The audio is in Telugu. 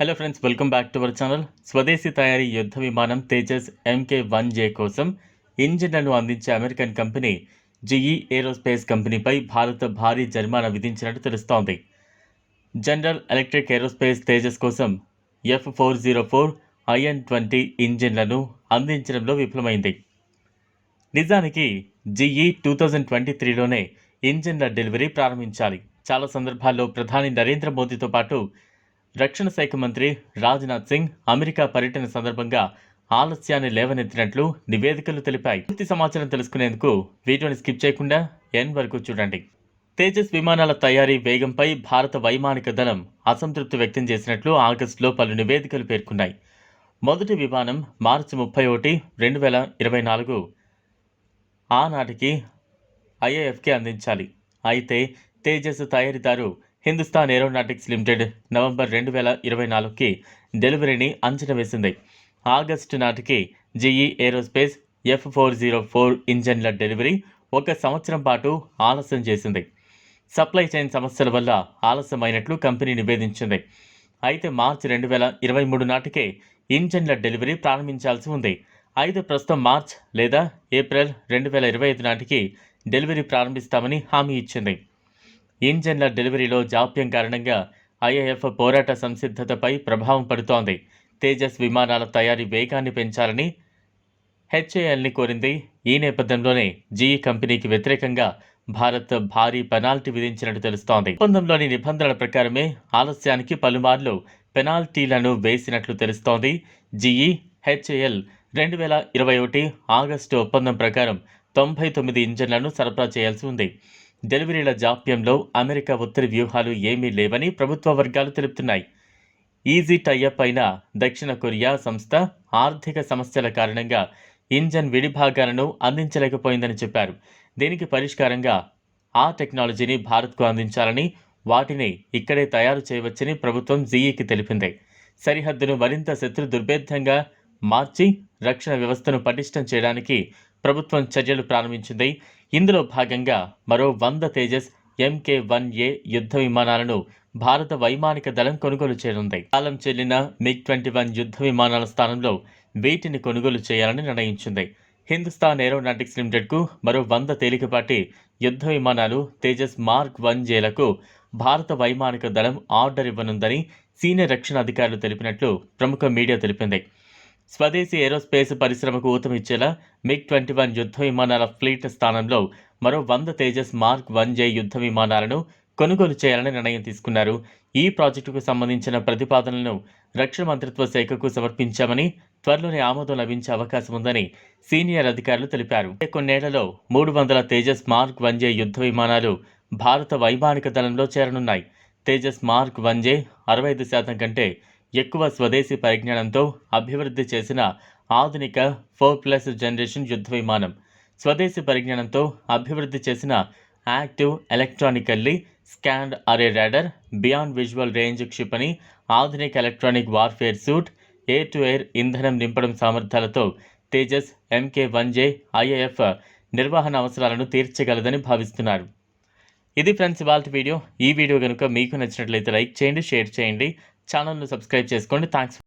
Hello friends welcome back to our channel స్వదేశీ తయారీ యుద్ధ విమానం తేజస్ ఎంకే వన్ జే కోసం ఇంజిన్లను అందించే అమెరికన్ కంపెనీ జిఈ ఏరోస్పేస్ కంపెనీపై భారత్ భారీ జరిమానా విధించినట్టు తెలుస్తోంది. జనరల్ ఎలక్ట్రిక్ ఏరోస్పేస్ తేజస్ కోసం F four zero four IN twenty ఇంజిన్లను అందించడంలో విఫలమైంది. నిజానికి జిఈ టూ థౌజండ్ ట్వంటీ త్రీలోనే ఇంజిన్ల డెలివరీ ప్రారంభించాలి. చాలా సందర్భాల్లో ప్రధాని నరేంద్ర మోదీతో పాటు రక్షణ శాఖ మంత్రి రాజ్నాథ్ సింగ్ అమెరికా పర్యటన సందర్భంగా ఆలస్యాన్ని లేవనెత్తినట్లు నివేదికలు తెలిపాయి. పూర్తి సమాచారం తెలుసుకునేందుకు వీడియోని స్కిప్ చేయకుండా ఎన్ వరకు చూడండి. తేజస్ విమానాల తయారీ వేగంపై భారత వైమానిక దళం అసంతృప్తి వ్యక్తం చేసినట్లు ఆగస్టులో పలు నివేదికలు పేర్కొన్నాయి. మొదటి విమానం మార్చి ముప్పై ఒకటి రెండు వేల ఇరవై నాలుగు ఆనాటికి ఐఏఎఫ్కి అందించాలి. అయితే తేజస్ తయారీదారు హిందుస్థాన్ ఏరోనాటిక్స్ లిమిటెడ్ నవంబర్ రెండు వేల ఇరవై నాలుగుకి డెలివరీని అంచనా వేసింది. ఆగస్టు నాటికి GE aerospace F four zero four ఇంజన్ల delivery ఒక సంవత్సరం పాటు ఆలస్యం చేసింది. సప్లై చైన్ సమస్యల వల్ల ఆలస్యమైనట్లు కంపెనీ నివేదించింది. అయితే మార్చి రెండు వేల ఇరవై మూడు నాటికే ఇంజన్ల డెలివరీ ప్రారంభించాల్సి ఉంది. అయితే ప్రస్తుతం మార్చ్ లేదా ఏప్రిల్ రెండు వేల ఇరవై ఐదు నాటికి డెలివరీ ప్రారంభిస్తామని హామీ ఇచ్చింది. ఇంజన్ల డెలివరీలో జాప్యం కారణంగా ఐఏఎఫ్ పోరాట సంసిద్ధతపై ప్రభావం పడుతోంది. తేజస్ విమానాల తయారీ వేగాన్ని పెంచాలని హెచ్ఏఎల్ని కోరింది. ఈ నేపథ్యంలోనే జీఈ కంపెనీకి వ్యతిరేకంగా భారత్ భారీ పెనాల్టీ విధించినట్టు తెలుస్తోంది. ఒప్పందంలోని నిబంధనల ప్రకారమే ఆలస్యానికి పలుమార్లు పెనాల్టీలను వేసినట్లు తెలుస్తోంది. జీఈ హెచ్ఏఎల్ రెండు వేల ఇరవై ఒకటి ఆగస్టు ఒప్పందం ప్రకారం తొంభై తొమ్మిది ఇంజన్లను సరఫరా చేయాల్సి ఉంది. డెలివరీల జాప్యంలో అమెరికా ఒత్తిడి వ్యూహాలు ఏమీ లేవని ప్రభుత్వ వర్గాలు తెలుపుతున్నాయి. ఈజీ టైఅప్ అయిన దక్షిణ కొరియా సంస్థ ఆర్థిక సమస్యల కారణంగా ఇంజన్ విడిభాగాలను అందించలేకపోయిందని చెప్పారు. దీనికి పరిష్కారంగా ఆ టెక్నాలజీని భారత్కు అందించాలని వాటిని ఇక్కడే తయారు చేయవచ్చని ప్రభుత్వం జీఈకి తెలిపింది. సరిహద్దును మరింత శత్రు దుర్భేద్యంగా మార్చి రక్షణ వ్యవస్థను పటిష్టం చేయడానికి ప్రభుత్వం చర్యలు ప్రారంభించింది. ఇందులో భాగంగా మరో వంద తేజస్ ఎంకే వన్ ఏ యుద్ధ విమానాలను భారత వైమానిక దళం కొనుగోలు చేయనుంది. కాలం చెల్లిన మిగ్ ట్వంటీ వన్ యుద్ధ విమానాల స్థానంలో వీటిని కొనుగోలు చేయాలని నిర్ణయించింది. హిందుస్థాన్ ఏరోనాటిక్స్ లిమిటెడ్కు మరో వంద తేలికపాటి యుద్ధ విమానాలు తేజస్ మార్క్ వన్ జేలకు భారత వైమానిక దళం ఆర్డర్ ఇవ్వనుందని సీనియర్ రక్షణ అధికారులు తెలిపినట్లు ప్రముఖ మీడియా తెలిపింది. స్వదేశీ ఏరోస్పేస్ పరిశ్రమకు ఊతమిచ్చేలా మిగ్ ట్వంటీ వన్ యుద్ధ విమానాల ఫ్లీట్ స్థానంలో మరో వంద తేజస్ మార్క్ వన్ జే యుద్ధ విమానాలను కొనుగోలు చేయాలని నిర్ణయం తీసుకున్నారు. ఈ ప్రాజెక్టుకు సంబంధించిన ప్రతిపాదనలను రక్షణ మంత్రిత్వ శాఖకు సమర్పించామని త్వరలోనే ఆమోదం లభించే అవకాశం ఉందని సీనియర్ అధికారులు తెలిపారు. కొన్నేళ్ళలో మూడు వందల తేజస్ మార్క్ వన్ జే యుద్ధ విమానాలు భారత వైమానిక దళంలో చేరనున్నాయి. తేజస్ మార్క్ వన్ జే అరవై ఐదు శాతం కంటే ఎక్కువ స్వదేశీ పరిజ్ఞానంతో అభివృద్ధి చేసిన ఆధునిక ఫోర్ ప్లస్ జనరేషన్ యుద్ధ విమానం. స్వదేశీ పరిజ్ఞానంతో అభివృద్ధి చేసిన active electronically scanned array radar beyond visual range క్షిపణి ఆధునిక electronic warfare suite air to air ఇంధనం నింపడం సామర్థ్యాలతో Tejas MK one J IAF నిర్వహణ అవసరాలను తీర్చగలదని భావిస్తున్నారు. ఇది ఫ్రెండ్స్ ఇవాళ వీడియో. ఈ వీడియో కనుక మీకు నచ్చినట్లయితే లైక్ చేయండి షేర్ చేయండి. ఛానల్ను సబ్స్క్రైబ్ చేసుకోండి. థ్యాంక్స్